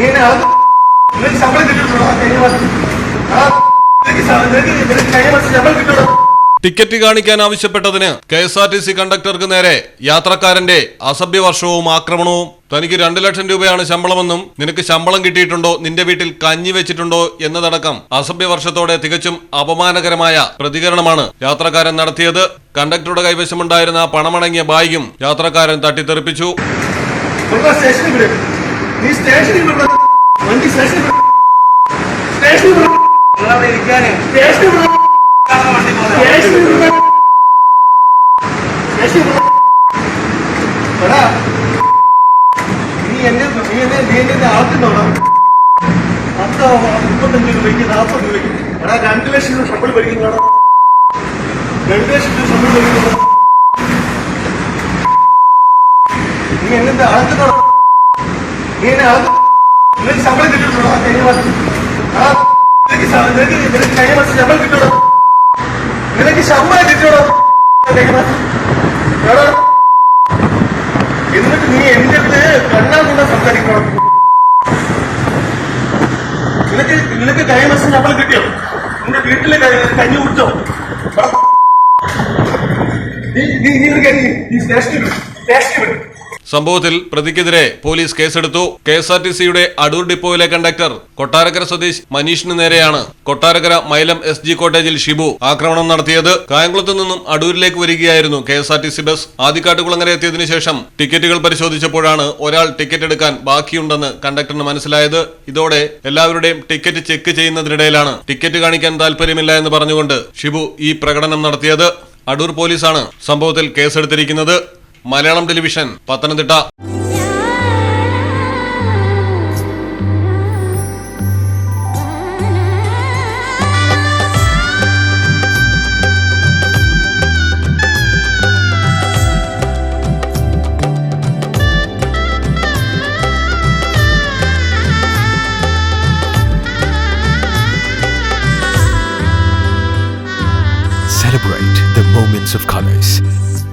നീ നിനക്ക് ശമ്പളം കിട്ടിയിട്ടുണ്ടോ? ആ കഴിഞ്ഞ മാസം. ആ നിനക്ക് ശ- നിനക്ക് നിനക്ക് കഴിഞ്ഞ മാസം ശമ്പളം കിട്ടുമോ ടിക്കറ്റ് കാണിക്കാൻ ആവശ്യപ്പെട്ടതിന് K S R T C കണ്ടക്ടർക്ക് നേരെ യാത്രക്കാരന്റെ അസഭ്യവർഷവും ആക്രമണവും. തനിക്ക് രണ്ടു ലക്ഷം രൂപയാണ് ശമ്പളമെന്നും നിനക്ക് ശമ്പളം കിട്ടിയിട്ടുണ്ടോ? നിന്റെ വീട്ടിൽ കഞ്ഞി വെച്ചിട്ടുണ്ടോ? എന്നതടക്കം അസഭ്യവർഷത്തോടെ തികച്ചും അപമാനകരമായ പ്രതികരണമാണ് യാത്രക്കാരൻ നടത്തിയത്. കണ്ടക്ടറുടെ കൈവശമുണ്ടായിരുന്ന പണമടങ്ങിയ ബാഗും യാത്രക്കാരൻ തട്ടിത്തെറിപ്പിച്ചു. സ്റ്റേഷനിൽ നീ സ്റ്റേഷനിൽ വണ്ടി സ്റ്റേഷനിൽ സ്റ്റേഷനിൽ സ്റ്റേഷനിൽ സ്റ്റേഷനിൽ സ്റ്റേഷനിൽ എടാ നീ എന്നെ നീ എന്നെ നീ എന്നെ ആക്കുന്നുണ്ടോ പത്തോ മുപ്പത്തഞ്ച് രൂപയ്ക്ക് നാൽപ്പത് രൂപയ്ക്ക്. എടാ രണ്ട് ലക്ഷം രൂപ ശമ്പളം ഭരിക്കുന്നതാണോ രണ്ട് ലക്ഷം രൂപ ശമ്പളം ഭരിക്കുന്നതോ നീ എന്നെ അളന്ന് നിനക്ക് ശമ്പളം കിട്ടിയിട്ടുണ്ടോ? കഴിഞ്ഞ മാസം. ആ നിനക്ക് നിനക്ക് കഴിഞ്ഞ മാസം ശമ്പളം നിനക്ക് ശമ്പളം കിട്ടിയോടോ കഴിഞ്ഞ മാസം. എടാ. എന്നിട്ട് നീ എന്റെ അടുത്ത് കണ്ണാ നിന്ന സംസാരിക്കണം. നിനക്ക് നിനക്ക് കഴിഞ്ഞ മാസം ശമ്പളം കിട്ടിയോ? നിന്റെ വീട്ടിലെ കഞ്ഞി കുടിച്ചോ? നീ നീ നീ സ്റ്റേഷനിൽ സ്റ്റേഷനിൽ വിട്. സംഭവത്തിൽ പ്രതിക്കെതിരെ പോലീസ് കേസെടുത്തു. കെ എസ് ആർ ടി സിയുടെ അടൂർ ഡിപ്പോയിലെ കണ്ടക്ടർ കൊട്ടാരക്കര സ്വദേശ് മനീഷിന് നേരെയാണ് കൊട്ടാരക്കര മൈലം എസ് ജി കോട്ടേജിൽ ഷിബു ആക്രമണം നടത്തിയത്. കായംകുളത്ത് നിന്നും അടൂരിലേക്ക് വരികയായിരുന്നു K S R T C bus. Adikkattukulangara എത്തിയതിനു ശേഷം ടിക്കറ്റുകൾ പരിശോധിച്ചപ്പോഴാണ് ഒരാൾ ടിക്കറ്റ് എടുക്കാൻ ബാക്കിയുണ്ടെന്ന് കണ്ടക്ടറിന് മനസ്സിലായത്. ഇതോടെ എല്ലാവരുടെയും ടിക്കറ്റ് ചെക്ക് ചെയ്യുന്നതിനിടയിലാണ് ടിക്കറ്റ് കാണിക്കാൻ താല്പര്യമില്ല എന്ന് പറഞ്ഞുകൊണ്ട് ഷിബു ഈ പ്രകടനം നടത്തിയത്. അടൂർ പോലീസാണ് സംഭവത്തിൽ കേസെടുത്തിരിക്കുന്നത്. Malayalam television Pathanamthitta of colors.